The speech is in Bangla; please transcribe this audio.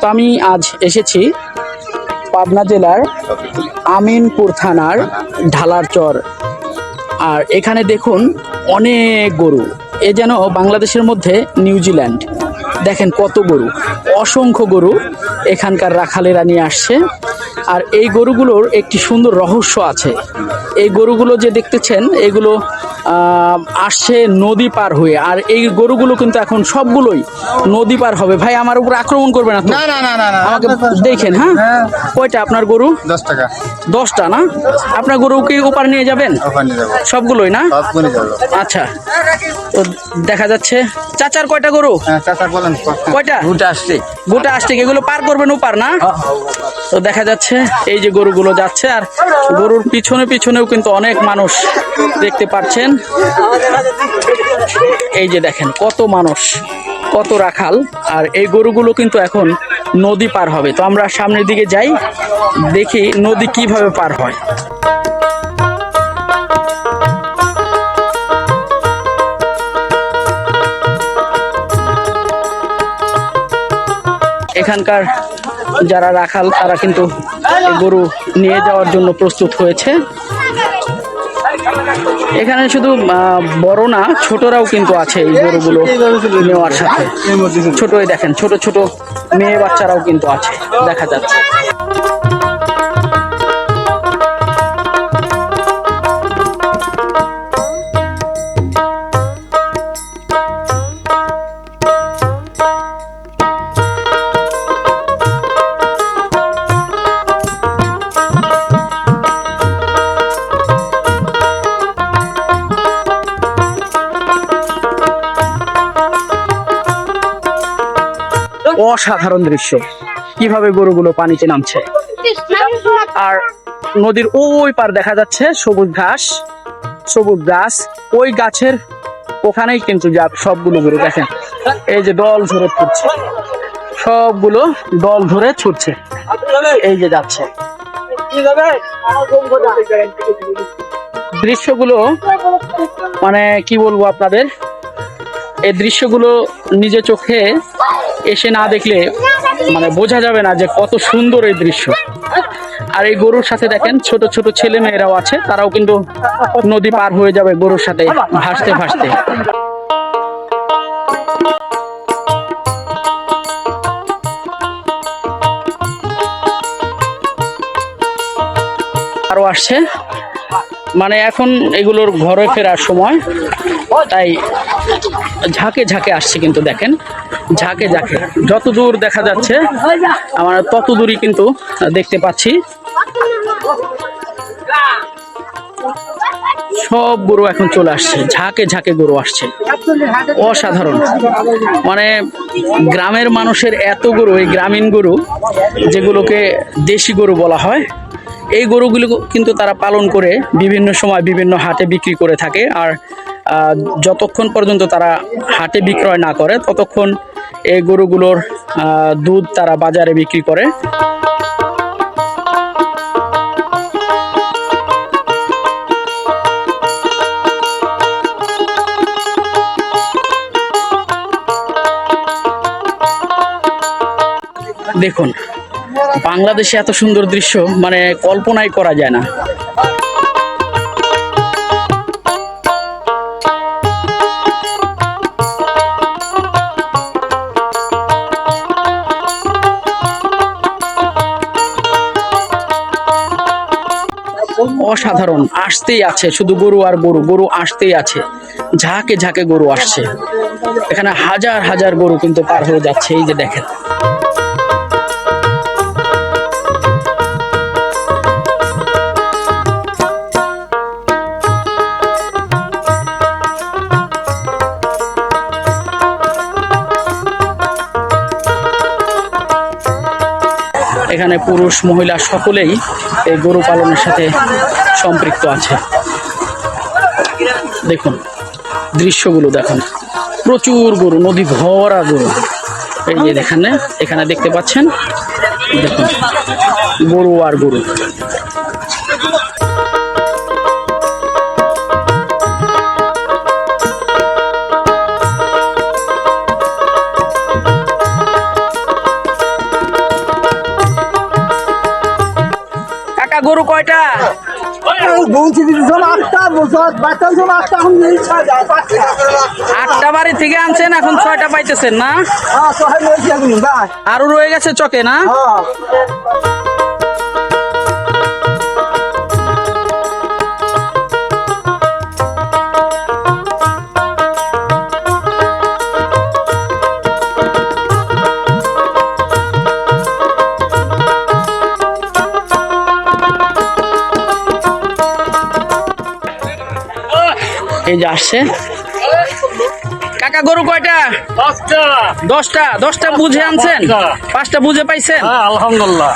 তো আমি আজ এসেছি পাবনা জেলার আমিনপুর থানার ঢালার চর আর এখানে দেখুন অনেক গরু। এ যেন বাংলাদেশের মধ্যে নিউজিল্যান্ড। দেখেন কত গরু। অসংখ্য গরু এখানকার রাখালেরা নিয়ে আসছে। আর এই গরুগুলোর একটি সুন্দর রহস্য আছে। এই গরুগুলো যে দেখতেছেন, এগুলো আসছে নদী পার হয়ে। আর এই গরুগুলো কিন্তু এখন সবগুলোই নদী পার হবে। ভাই আমার উপর আক্রমণ করবে না না না না না আমাকে দেখেন হ্যাঁ? কয়টা আপনার গরু? দশ টাকা। দশটা না? আপনার গরু কি ওপার নিয়ে যাবেন? সবগুলোই না? আচ্ছা তো দেখা যাচ্ছে চাচার কয়টা গরু? হ্যাঁ কয়টা? উঠে আসছে। গোটা আসছে এগুলো পার করবেন ওপার না? তো দেখা যাচ্ছে এই যে গরুগুলো যাচ্ছে আর গরুর পিছনে পিছনেও কিন্তু অনেক মানুষ দেখতে পাচ্ছেন। এই যে দেখেন, কত মানুষ, কত রাখাল, আর এই গরুগুলো কিন্তু এখন নদী পার হবে। তো আমরা সামনের দিকে যাই, দেখি নদী কীভাবে পার হয়। এখানকার যারা রাখাল, তারা কিন্তু গরু নিয়ে যাওয়ার জন্য প্রস্তুত হয়েছে। এখানে শুধু বড় না, ছোটরাও কিন্তু আছে এই গরুগুলো নেওয়ার সাথে। ছোটই দেখেন, ছোট ছোট মেয়ে বাচ্চারাও কিন্তু আছে, দেখা যাচ্ছে। অসাধারণ দৃশ্য। কীভাবে গরুগুলো পানিতে নামছে। আর নদীর ওই পার দেখা যাচ্ছে সবুজ ঘাস, সবুজ গাছ। ওই গাছের ওখানেই কিন্তু যা সবগুলো গরু দেখেন। এই যে দল ধরে ছুটছে। সবগুলো দল ধরে ছুটছে। এই যে যাচ্ছে। দৃশ্যগুলো মানে কি বলব আপনাদের? এই দৃশ্যগুলো নিজে চোখে এসে না দেখলে মানে বোঝা যাবে না যে কত সুন্দর এই দৃশ্য। আর এই গরুর সাথে দেখেন, ছোট ছোট ছেলে মেয়েরাও আছে, তারাও কিন্তু নদী পার হয়ে যাবে গরুর সাথে ভাসতে ভাসতে। আরও আসছে। মানে এখন এগুলোর ঘরে ফেরার সময়, তাই ঝাঁকে ঝাঁকে আসছে কিন্তু দেখেন। ঝাঁকে ঝাঁকে। যত দূর দেখা যাচ্ছে, আমার তত দূরই কিন্তু দেখতে পাচ্ছি। সব গরু এখন চলে আসছে, ঝাঁকে ঝাঁকে গরু আসছে। অসাধারণ। মানে গ্রামের মানুষের এত গরু, এই গ্রামীণ গরু, যেগুলোকে দেশি গরু বলা হয়, এই গরুগুলো কিন্তু তারা পালন করে বিভিন্ন সময় বিভিন্ন হাটে বিক্রি করে থাকে। আর যতক্ষণ পর্যন্ত তারা হাটে বিক্রয় না করে, ততক্ষণ এই গরুগুলোর দুধ তারা বাজারে বিক্রি করে। দেখুন, বাংলাদেশে এত সুন্দর দৃশ্য মানে কল্পনাই করা যায় না। অসাধারণ আসতেই আছে, শুধু গরু আর গরু গরু আসতেই আছে। ঝাঁকে ঝাঁকে গরু আসছে। এখানে হাজার হাজার গরু কিন্তু পার হয়ে যাচ্ছে, এই যে দেখেন। এখানে পুরুষ, মহিলা সকলেই এই গরু পালনের সাথে সম্পৃক্ত আছে। দেখুন, দৃশ্যগুলো দেখুন। প্রচুর গরু, নদী ভরা গরু। এই যে এখানে এখানে দেখতে পাচ্ছেন? দেখুন, গরু আর গরু গরু। আটটা বাড়ি থেকে আনছেন এখন ছয়টা না হ্যাঁ রয়ে গেছে চকে না এই যে আসছে। কাকা গরু কয়টা? দশটা? দশটা বুঝে আনছেন? পাঁচটা। বুঝে পাইছেন? আলহামদুল্লাহ আলহামদুলিল্লাহ।